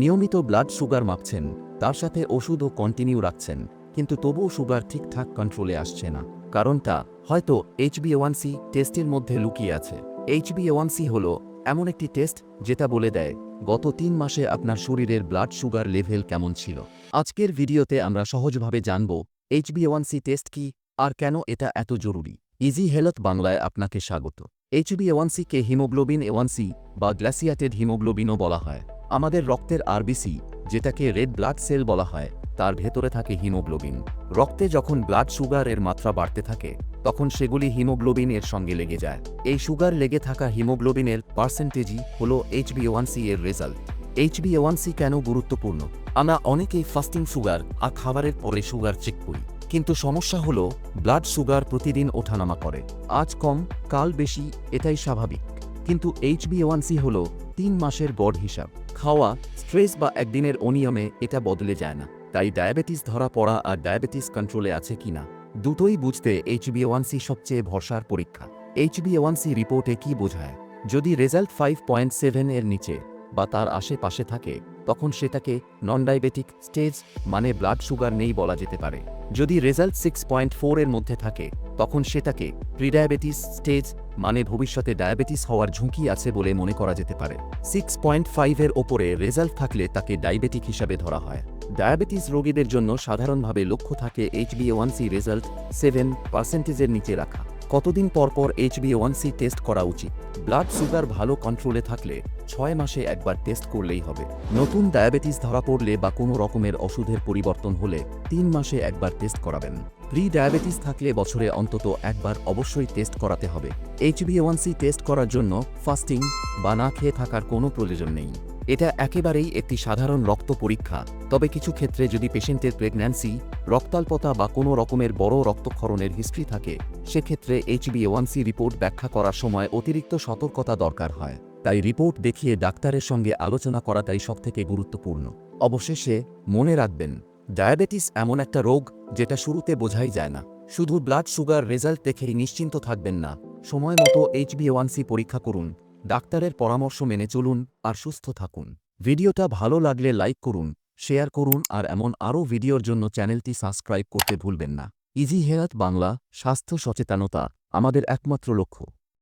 নিয়মিত blood sugar মাপছেন, তার সাথে ওষুধও কন্টিনিউ রাখছেন, কিন্তু তবুও সুগার ঠিকঠাক কন্ট্রোলে আসছে না। কারণটা হয়তো এইচবিএওয়ানসি টেস্টের মধ্যে লুকিয়ে আছে। এইচবিএওয়ানসি হল এমন একটি টেস্ট যেটা বলে দেয়, গত তিন মাসে আপনার শরীরের ব্লাড সুগার লেভেল কেমন ছিল। আজকের ভিডিওতে আমরা সহজভাবে জানব এইচবিএওয়ানসি টেস্ট কি, আর কেন এটা এত জরুরি। ইজি হেলথ বাংলায় আপনাকে স্বাগত। এইচবিএওয়ানসিকে হিমোগ্লোবিন এওয়ানসি বা গ্ল্যাসিয়াটেড হিমোগ্লোবিনও বলা হয়। আমাদের রক্তের আরবিসি, যেটাকে রেড ব্লাড সেল বলা হয়, তার ভেতরে থাকে হিমোগ্লোবিন। রক্তে যখন ব্লাড সুগার এর মাত্রা বাড়তে থাকে, তখন সেগুলি হিমোগ্লোবিন এর সঙ্গে লেগে যায়। এই সুগার লেগে থাকা হিমোগ্লোবিনের পার্সেন্টেজই হল এইচবিওয়ানসি এর রেজাল্ট। এইচবিওয়ানসি কেন গুরুত্বপূর্ণ? আমরা অনেকেই ফাস্টিং সুগার আর খাবারের পরে সুগার চেক করি। কিন্তু সমস্যা হলো, ব্লাড সুগার প্রতিদিন ওঠানামা করে। আজ কম, কাল বেশি, এটাই স্বাভাবিক। কিন্তু এইচবিওয়ানসি হল তিন মাসের গড় হিসাব। খাওয়া, স্ট্রেস বা একদিনের অনিয়মে এটা বদলে যায় না। তাই ডায়াবেটিস ধরা পড়া আর ডায়াবেটিস কন্ট্রোলে আছে কিনা দুটোই বুঝতে এইচবিওয়ানসি সবচেয়ে ভরসার পরীক্ষা। এইচবিওয়ানসি রিপোর্টে কি বোঝায়? যদি রেজাল্ট ফাইভ পয়েন্ট সেভেন এর নিচে বা তার আশেপাশে থাকে, তখন সেটাকে নন ডায়াবেটিক স্টেজ মানে ব্লাড সুগার নেই বলা যেতে পারে। যদি রেজাল্ট সিক্স পয়েন্ট ফোর এর মধ্যে থাকে তখন সে তাকে প্রিডায়াবেটিস স্টেজ মানে ভবিষ্যতে ডায়াবেটিস হওয়ার ঝুঁকি আছে বলে মনে করা যেতে পারে। সিক্স পয়েন্ট ফাইভের ওপরে রেজাল্ট থাকলে তাকে ডায়াবেটিক হিসাবে ধরা হয়। ডায়াবেটিস রোগীদের জন্য সাধারণভাবে লক্ষ্য থাকে HB one C result seven পার্সেন্টেজের নিচে রাখা। কতদিন পর পর এইচবিএওয়ানসি টেস্ট করা উচিত? ব্লাড সুগার ভালো কন্ট্রোলে থাকলে ছয় মাসে একবার টেস্ট করলেই হবে। নতুন ডায়াবেটিস ধরা পড়লে বা কোনো রকমের ওষুধের পরিবর্তন হলে তিন মাসে একবার টেস্ট করাবেন। প্রি ডায়াবেটিস থাকলে বছরে অন্তত একবার অবশ্যই টেস্ট করাতে হবে। এইচবিএওয়ানসি টেস্ট করার জন্য ফাস্টিং বা না খেয়ে থাকার কোনো প্রয়োজন নেই। এটা একেবারেই একটি সাধারণ রক্ত পরীক্ষা। তবে কিছু ক্ষেত্রে যদি পেশেন্টের প্রেগন্যান্সি রক্তাল্পতা বা কোনো রকমের বড় রক্তক্ষরণের হিস্ট্রি থাকে, সেক্ষেত্রে এইচবিএওয়ানসি রিপোর্ট ব্যাখ্যা করার সময় অতিরিক্ত সতর্কতা দরকার হয়। তাই রিপোর্ট দেখিয়ে ডাক্তারের সঙ্গে আলোচনা করাটাই সবথেকে গুরুত্বপূর্ণ। অবশেষে মনে রাখবেন ডায়াবেটিস এমন একটা রোগ যেটা শুরুতে বোঝাই যায় না। শুধু ব্লাড সুগার রেজাল্ট দেখেই নিশ্চিন্ত থাকবেন না। সময় মতো এইচবিএওয়ানসি পরীক্ষা করুন, ডাক্তারের পরামর্শ মেনে চলুন আর সুস্থ থাকুন। ভিডিওটা ভালো লাগলে লাইক করুন শেয়ার করুন আর এমন আরও ভিডিওর জন্য চ্যানেলটি সাবস্ক্রাইব করতে ভুলবেন না। ইজি হেয়াত বাংলা, স্বাস্থ্য সচেতনতা, আমাদের একমাত্র লক্ষ্য।